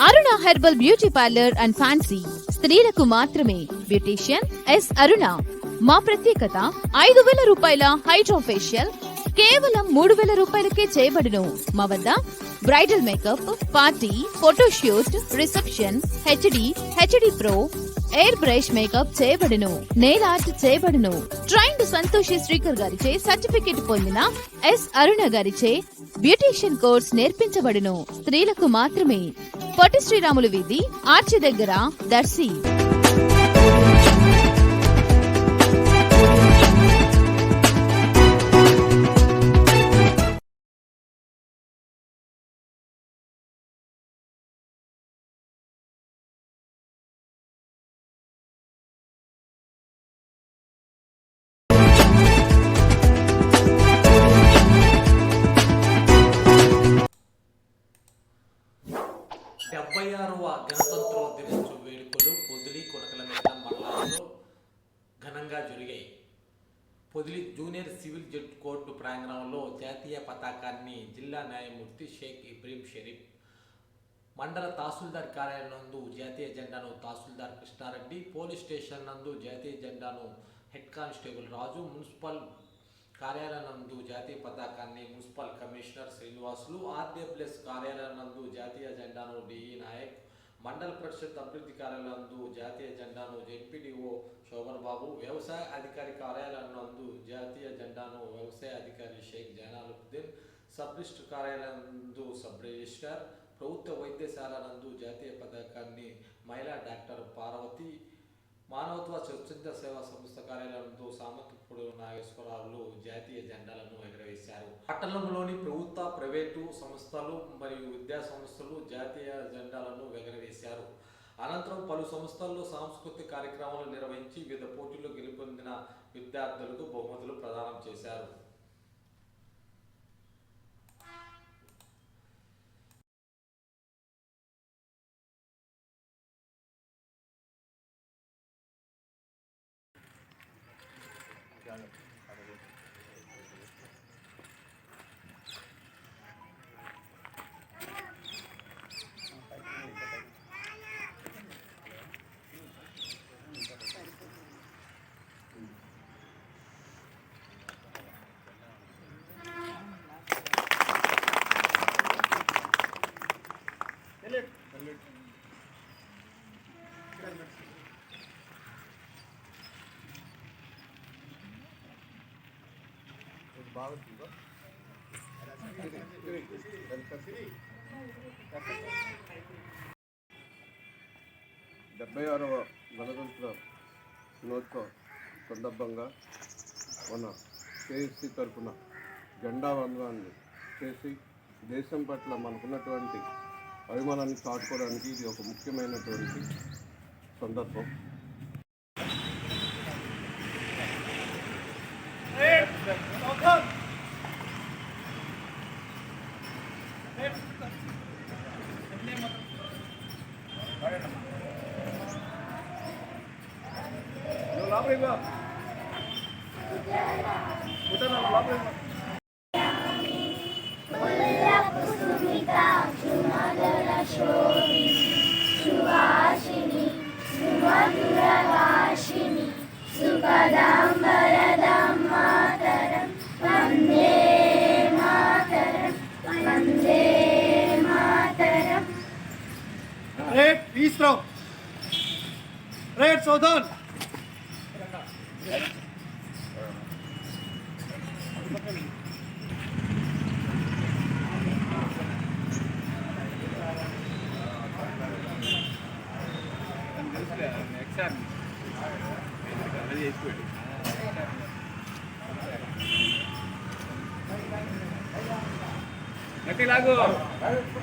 Aruna herbal beauty parlour and fancy. స్త్రీలకు మాత్రమే. Beautician S Aruna. మా ప్రత్యేకత ఐదు వేల రూపాయల హైడ్రో ఫేషియల్ కేవలం మూడు వేల రూపాయలకే చేయబడును. మా వద్ద bridal makeup party photoshoot reception HD HD pro air brush makeup చేయబడును నెయిల్ ఆర్ట్ చేయబడును. ట్రైన్డ్ సంతోషి శ్రీకర్ గారిచే సర్టిఫికెట్ పొందిన ఎస్ అరుణ గారిచే బ్యూటీషియన్ కోర్స్ నేర్పించబడును. స్త్రీలకు మాత్రమే. పొట్టి శ్రీరాములు వీధి ఆర్చి దగ్గర Darsi. Junior civil judge court ప్రాంగణంలో జాతీయ పతాకాన్ని జిల్లా న్యాయమూర్తి షేక్ ఇబ్రీం షరీఫ్ మండల తహసీల్దార్ కార్యాలయం నందు జాతీయ జెండాను తహసీల్దార్ కృష్ణారెడ్డి పోలీస్ స్టేషన్ నందు జాతీయ జెండాను హెడ్ కానిస్టేబుల్ రాజు మున్సిపల్ కార్యాలయం నందు జాతీయ పతాకాన్ని మున్సిపల్ కమిషనర్ శ్రీనివాసులు ఆర్డబ్ల్యూఎస్ కార్యాలయం నందు జాతీయ జెండాను డిఈ నాయక్ మండల పరిషత్ అభివృద్ధి కార్యాలయందు నందు జాతీయ జెండాను ఎన్పిడిఓ శోభన్ బాబు వ్యవసాయ అధికారి కార్యాలయం నందు జాతీయ జెండాను వ్యవసాయ అధికారి షేక్ జైనాలుద్దీన్ సబ్ రిజిస్టర్ కార్యాలయం నందు సబ్ రిజిస్టర్ ప్రభుత్వ వైద్యశాల నందు జాతీయ పథకాన్ని మహిళా డాక్టర్ పార్వతి మానవత్వ స్వచ్ఛంద సేవా సంస్థ కార్యాలయంతో సామంతపూడి నాగేశ్వరరావులు జాతీయ జెండాలను ఎగరవేశారు. పట్టణంలోని ప్రభుత్వ ప్రైవేటు సంస్థలు మరియు విద్యా సంస్థలు జాతీయ జెండాలను ఎగరవేశారు. అనంతరం పలు సంస్థల్లో సాంస్కృతిక కార్యక్రమాలు నిర్వహించి వివిధ పోటీల్లో గెలుపొందిన విద్యార్థులకు బహుమతులు ప్రదానం చేశారు. আমাদের డెబ్బై ఆరవ గణతంత్ర దినోత్సవ సందర్భంగా మన కేఎస్సీ తరఫున జెండా వందనాన్ని చేసి దేశం పట్ల మనకున్నటువంటి అభిమానాన్ని చాటుకోవడానికి ఇది ఒక ముఖ్యమైనటువంటి సందర్భం. ಬಾ Suhasini ಸುಮಧುರವಾಸಿನಿ ಸುಖದಾಂಬರದಂ Mataram Vande Mataram Vande Mataram rate ISRO rate southern గట్టి లాగు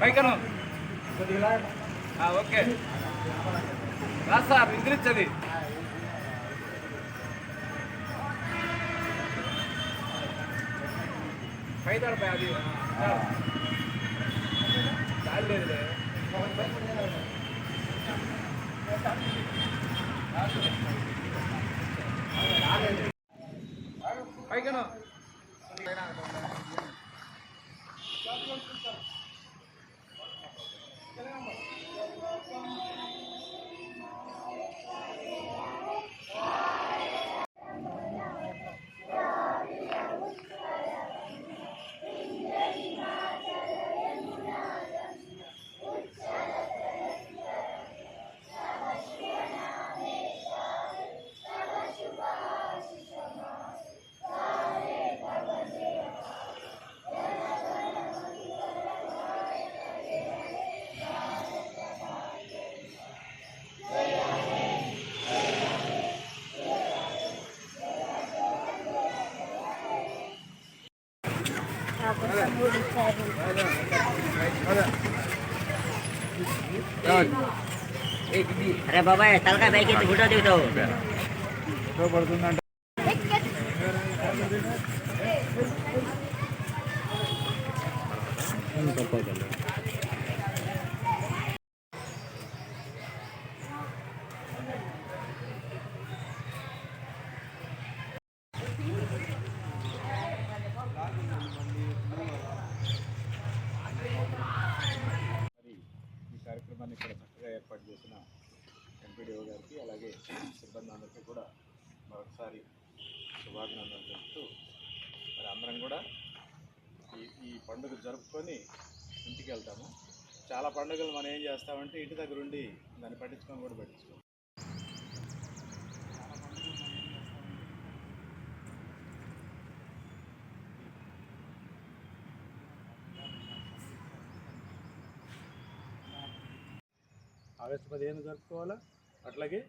పైకను ఓకే రా సార్ నిద్రించది పై తడపై అది సార్ చాలు లేదులే పైకను અરે બાબા તલકા ભાઈ કે ફોટો દેતો ఏర్పాటు చేసిన ఎంపీడీఓ గారికి అలాగే సిబ్బంది అందరికీ కూడా మరొకసారి శుభాభినందనలు తెలుపుతూ మరి అందరం కూడా ఈ ఈ పండుగ జరుపుకొని ఇంటికి వెళ్తాము. చాలా పండుగలు మనం ఏం చేస్తామంటే ఇంటి దగ్గర ఉండి దాన్ని పట్టించుకొని కూడా పట్టించుకోం ఆగస్టు పదిహేను జరుపుకోవాలా? అట్లాగే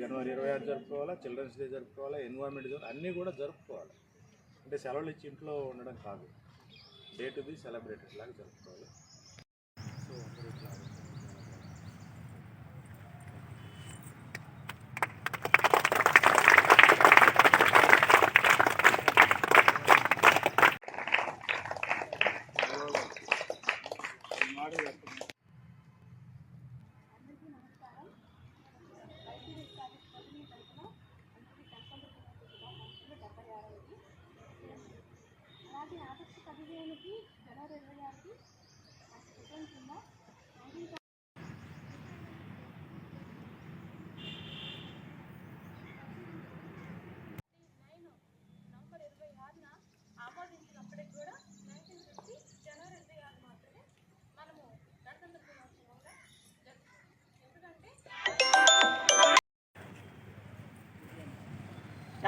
జనవరి ఇరవై ఆరు జరుపుకోవాలా? చిల్డ్రన్స్ డే జరుపుకోవాలా? ఎన్విరాన్మెంట్ జరుపు అన్నీ కూడా జరుపుకోవాలి. అంటే సెలవులు ఇచ్చి ఇంట్లో ఉండడం కాదు. డే టు బి సెలబ్రేటెడ్ లాగా జరుపుకోవాలి. సో అందరూ ఇట్లా అలాగే ఆగస్టు పదిహేనుకి జనవరి ఇరవై ఆరుకి కింద నవంబర్ ఇరవై ఆరున ఆమోదించినప్పటికి కూడా నైన్టీన్ ఫిఫ్టీ జనవరి ఇరవై ఆరు మాత్రమే మనము గణతంత్ర దినోత్సవంగా జరుపుకుంటాం ఎందుకంటే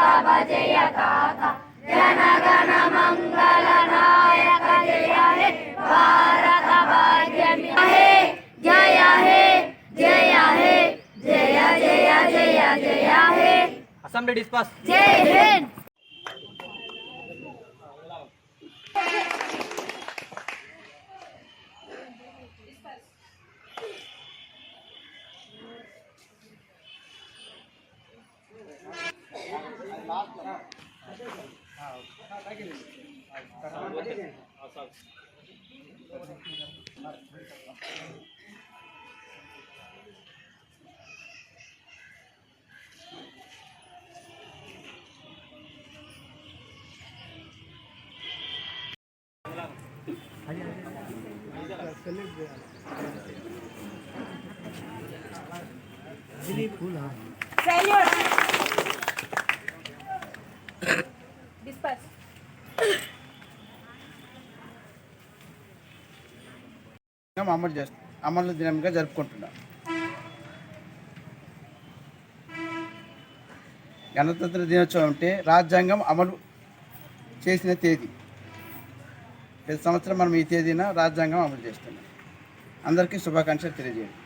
बसव जय काका जनगण मंगल नायक जय हे भारत जय हे जय जय जय जय जय हे। असम जय हिंद। దినం అమలు చేస్తాం. అమలు దినంగా జరుపుకుంటున్నాం. గణతంత్ర దినోత్సవం అంటే రాజ్యాంగం అమలు చేసిన తేదీ. ప్రతి సంవత్సరం మనం ఈ తేదీన రాజ్యాంగం అమలు చేస్తున్నాం. అందరికీ శుభాకాంక్షలు తెలియజేయండి.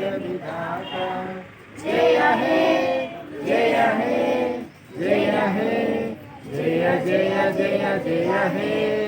చెప్తారా ఎవరైనా? జై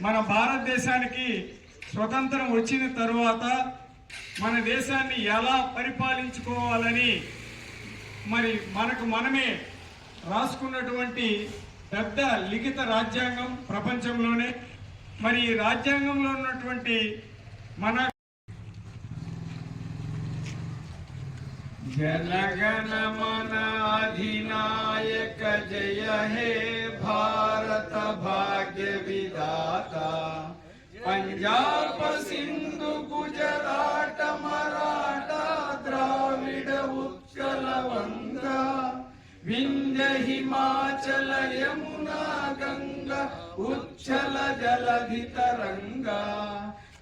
మన భారతదేశానికి స్వతంత్రం వచ్చిన తరువాత మన దేశాన్ని ఎలా పరిపాలించుకోవాలని మరి మనకు మనమే రాసుకున్నటువంటి పెద్ద లిఖిత రాజ్యాంగం ప్రపంచంలోనే. మరి ఈ రాజ్యాంగంలో ఉన్నటువంటి మన జనగణ మన అధినాయక జయ హే భారత భాగ్య విధాత పంజాబ్ సింధు గుజరాట మరాఠా ద్రావిడ ఉత్కల వంగ వింధ్య హిమాచల యమునా గంగ ఉచ్చల జలధి తరంగా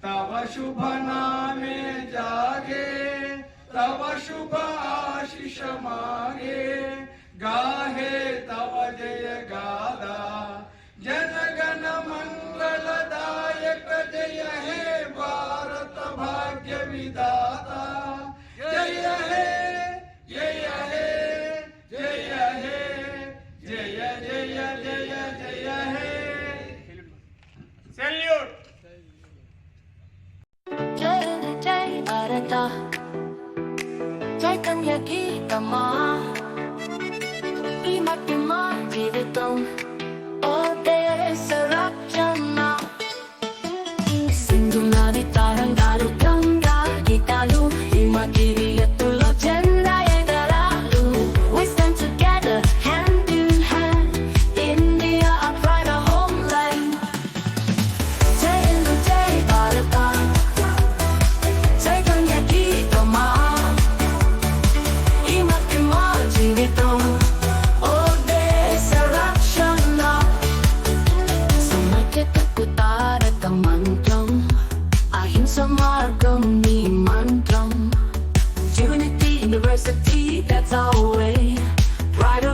తవ శుభ నామే జాగే तव शुभ आशिष मांगे गाहे तव जय गादा। जन गण मंगल दायक जय हे भारत भाग्य विदाता। जय हे जय हे जय हे जय जय जय जय हे। सैल्यूट जय जय भारता। Oh, there's a lot. That's our way. Pride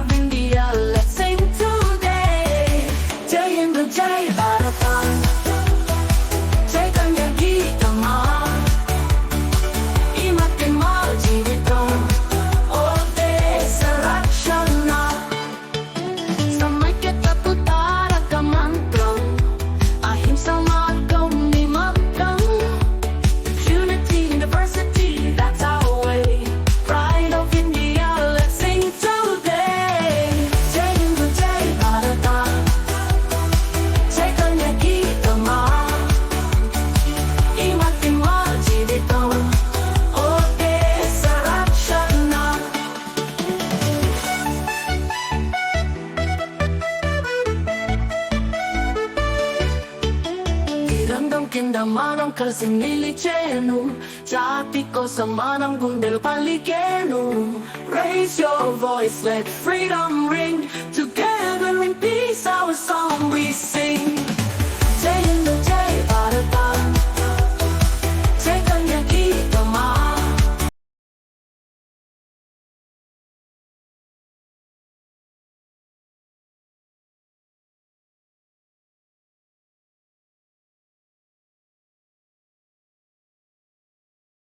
కలిసి నిలిచేను జాతి కోసం మనం గుండెలు పలికేను Raise your voice, let freedom ring Together in peace, our song we sing